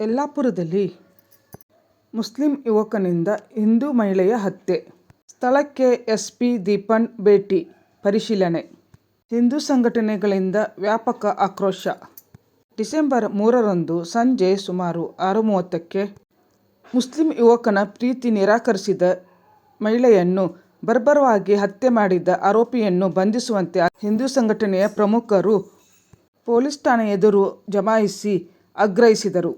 ಯಲ್ಲಾಪುರದಲ್ಲಿ Muslim ಯುವಕನಿಂದ Hindu ಮಹಿಳೆಯ ಹತ್ಯೆ. ಸ್ಥಳಕ್ಕೆ ಎಸ್ಪಿ ದೀಪನ್ ಭೇಟಿ, ಪರಿಶೀಲನೆ. ಹಿಂದೂ ಸಂಘಟನೆಗಳಿಂದ ವ್ಯಾಪಕ ಆಕ್ರೋಶ. ಡಿಸೆಂಬರ್ ಮೂರರಂದು ಸಂಜೆ ಸುಮಾರು ಆರು ಮೂವತ್ತಕ್ಕೆ ಮುಸ್ಲಿಂ ಯುವಕನ ಪ್ರೀತಿ ನಿರಾಕರಿಸಿದ ಮಹಿಳೆಯನ್ನು ಬರ್ಬರವಾಗಿ ಹತ್ಯೆ ಮಾಡಿದ ಆರೋಪಿಯನ್ನು ಬಂಧಿಸುವಂತೆ ಹಿಂದೂ ಸಂಘಟನೆಯ ಪ್ರಮುಖರು ಪೊಲೀಸ್ ಠಾಣೆ ಎದುರು ಜಮಾಯಿಸಿ ಆಗ್ರಹಿಸಿದರು.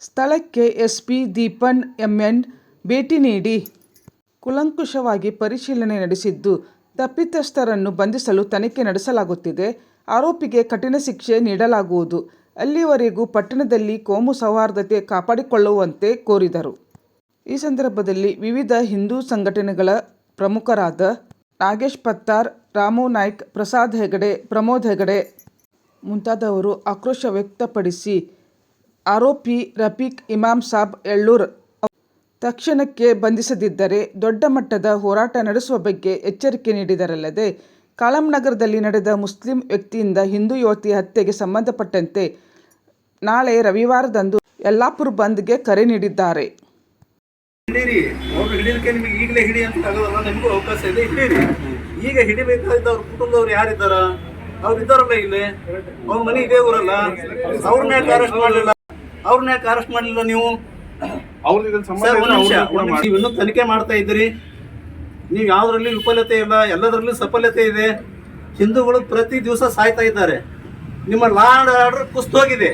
ಸ್ಥಳಕ್ಕೆ ಎಸ್ಪಿ ದೀಪನ್ ಎಂಎನ್ ಭೇಟಿ ನೀಡಿ ಕೂಲಂಕುಷವಾಗಿ ಪರಿಶೀಲನೆ ನಡೆಸಿದ್ದು, ತಪ್ಪಿತಸ್ಥರನ್ನು ಬಂಧಿಸಲು ತನಿಖೆ ನಡೆಸಲಾಗುತ್ತಿದೆ. ಆರೋಪಿಗೆ ಕಠಿಣ ಶಿಕ್ಷೆ ನೀಡಲಾಗುವುದು. ಅಲ್ಲಿವರೆಗೂ ಪಟ್ಟಣದಲ್ಲಿ ಕೋಮು ಸೌಹಾರ್ದತೆ ಕಾಪಾಡಿಕೊಳ್ಳುವಂತೆ ಕೋರಿದರು. ಈ ಸಂದರ್ಭದಲ್ಲಿ ವಿವಿಧ ಹಿಂದೂ ಸಂಘಟನೆಗಳ ಪ್ರಮುಖರಾದ ನಾಗೇಶ್ ಪತ್ತಾರ್, ರಾಮು ನಾಯ್ಕ್, ಪ್ರಸಾದ್ ಹೆಗಡೆ, ಪ್ರಮೋದ್ ಹೆಗಡೆ ಮುಂತಾದವರು ಆಕ್ರೋಶ ವ್ಯಕ್ತಪಡಿಸಿ ಆರೋಪಿ ರಫೀಕ್ ಇಮಾಮ್ ಸಾಬ್ ಎಳ್ಳೂರ್ ತಕ್ಷಣಕ್ಕೆ ಬಂಧಿಸದಿದ್ದರೆ ದೊಡ್ಡ ಮಟ್ಟದ ಹೋರಾಟ ನಡೆಸುವ ಬಗ್ಗೆ ಎಚ್ಚರಿಕೆ ನೀಡಿದರಲ್ಲದೆ, ಕಾಳಂನಗರದಲ್ಲಿ ನಡೆದ ಮುಸ್ಲಿಂ ವ್ಯಕ್ತಿಯಿಂದ ಹಿಂದೂ ಯುವತಿ ಹತ್ಯೆಗೆ ಸಂಬಂಧಪಟ್ಟಂತೆ ನಾಳೆ ರವಿವಾರದಂದು ಯಲ್ಲಾಪುರ್ ಬಂದ್ಗೆ ಕರೆ ನೀಡಿದ್ದಾರೆ. ಹಿಡೀರಿ ಅವ್ರು ನಿಮಗೆ ಈಗಲೇ ಹಿಡಿ ಅಂತ ಆಗೋದಲ್ಲ ನಿಮಗೂ ಅವಕಾಶ ಇದೆ ಈಗ ಹಿಡಿಬೇಕಾದ ಅವ್ರ ಕುಟುಂಬದವ್ರು ಯಾರಿದ್ದಾರ? ಅವ್ರು ಇದ್ದಾರಲ್ಲ ಇಲ್ಲಿ? ಅವ್ರ ಮನೆ ಇದೇ ಊರಲ್ಲ? ಅವ್ರನ್ನ ಅರೆಸ್ಟ್ ಮಾಡಲಿಲ್ಲ. ಅವ್ರನ್ನ ಯಾಕೆ ಅರೆಸ್ಟ್ ಮಾಡಲಿಲ್ಲ ನೀವು? ಸರ್ ಒಂದ್ ನಿಮಿಷ ಒಂದ್ ನಿಮಿಷ ಮಾಡಿ. ನೀವು ಇನ್ನೂ ತನಿಖೆ ಮಾಡ್ತಾ ಇದ್ದೀರಿ. ನೀವು ಯಾವ್ದ್ರಲ್ಲಿ ವಿಫಲತೆ ಇಲ್ಲ ಎಲ್ಲದರಲ್ಲೂ ಸಫಲತೆ ಇದೆ. ಹಿಂದೂಗಳು ಪ್ರತಿ ದಿವಸ ಸಾಯ್ತಾ ಇದ್ದಾರೆ. ನಿಮ್ಮ ಲಾ ಅಂಡ್ ಆರ್ಡರ್ ಕುಸ್ತೋಗಿದೆ.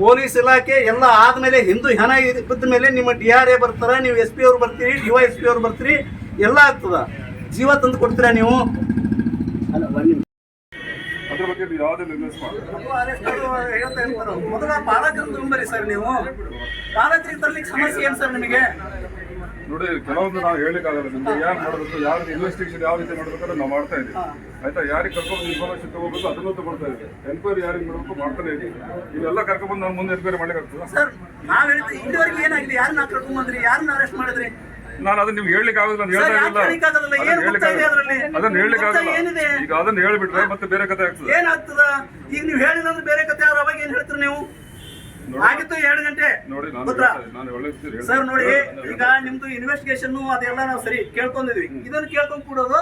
ಪೊಲೀಸ್ ಇಲಾಖೆ ಎಲ್ಲ ಆದ್ಮೇಲೆ ಹಿಂದೂ ಹೆಣ ಇದ್ದ ಬಿದ್ದ ಮೇಲೆ ನಿಮ್ಮ ಡಿ ಆರ್ ಎ ಬರ್ತಾರ ನೀವು ಎಸ್ ಪಿ ಅವ್ರು ಬರ್ತೀರಿ ಡಿ ವೈ ಎಸ್ ಪಿ ಅವ್ರು ಬರ್ತೀರಿ ಎಲ್ಲ ಆಗ್ತದ. ಜೀವ ತಂದು ಕೊಡ್ತೀರಾ ನೀವು? ಅಲ್ಲ, ಒಂದ್ ನಿಮಿಷ. ಬಗ್ಗೆ ನೀವು ಯಾವುದೇ ನಿರ್ಣಯ ಮಾಡಿ ಅದು ಹೇಳ್ತಾ ಇರ್ತಾರೆ. ಮೊದಲ ಪಾಲಕರನ್ನು ತುಂಬರಿ ಸರ್ ನೀವು. ಪಾಲಕರಿಗೆ ತರ್ಲಿಕ್ಕೆ ಸಮಸ್ಯೆ ಏನು ಸರ್ ನಿಮಗೆ? ನೋಡಿ ಕೆಲವೊಂದು ನಾವು ಹೇಳಿಕ್ಕಾಗಲ್ಲ ನಿಮ್ಗೆ. ಯಾರು ಮಾಡಬೇಕು ಯಾವ ರೀತಿ ಇನ್ವೆಸ್ಟಿಗೇಷನ್ ಯಾವ ರೀತಿ ಮಾಡಬೇಕಾದ್ರೆ ನಾವು ಮಾಡ್ತಾ ಇದ್ದೀವಿ. ಆಯ್ತಾ? ಯಾರಿಗೆ ಕರ್ಕೊಂಡು ಇನ್ಫಾರ್ಮೇಶನ್ ತಗೋಬೇಕು ಅದನ್ನು ತಗೊಳ್ತಾ ಇದ್ದೀವಿ. ಎನ್ಕ್ವೈರಿ ಯಾರಿಗೆ ಮಾಡಬೇಕು ಮಾಡ್ತಾನೆ ಇದ್ದೀವಿ. ಇವೆಲ್ಲ ಕರ್ಕೊಂಡ್ಬಂದು ನಾವು ಮುಂದೆ ಎನ್ಕ್ವೈರಿ ಮಾಡ್ಲಿಕ್ಕೆ ಸರ್ ನಾವು ಹೇಳಿದ್ರೆ ಇಲ್ಲಿವರೆಗೆ ಏನಾಗಿದೆ? ಯಾರನ್ನ ಕರ್ಕೊಂಡ್ಬಂದ್ರಿ? ಯಾರನ್ನ ಅರೆಸ್ಟ್ ಮಾಡಿದ್ರಿ? ನಾನು ಅದನ್ನ ನಿಮ್ಗೆ ಹೇಳಲಿಕ್ಕೆ ಆಗೋದಿಲ್ಲ ಅಂತ ಹೇಳ್ತಾ ಇಲ್ಲ? ಅದನ್ನ ಹೇಳಲಿಕ್ಕೆ ಆಗಲ್ಲ ಏನಿದೆ? ಈಗ ಅದನ್ನ ಹೇಳ್ಬಿಟ್ರೆ ಮತ್ತೆ ಬೇರೆ ಕಥೆ ಆಗ್ತದೆ. ಏನಾಗ್ತದ? ಈಗ ನೀವು ಹೇಳಿದ್ರೆ ಅಂದ್ರೆ ಬೇರೆ ಕತೆ ಆದ್ರೆ ಅವಾಗ ಏನ್ ಹೇಳ್ತೀರಿ ನೀವು. ಆಗಿತ್ತು ಎರಡು ಗಂಟೆ. ಸರ್ ನೋಡಿ ಈಗ ನಿಮ್ದು ಇನ್ವೆಸ್ಟಿಗೇಷನ್ ಅದೆಲ್ಲ ನಾವು ಸರಿ ಕೇಳ್ಕೊಂಡಿದ್ವಿ. ಇದನ್ನ ಕೇಳ್ಕೊಂಡ್ ಕೂಡೋದು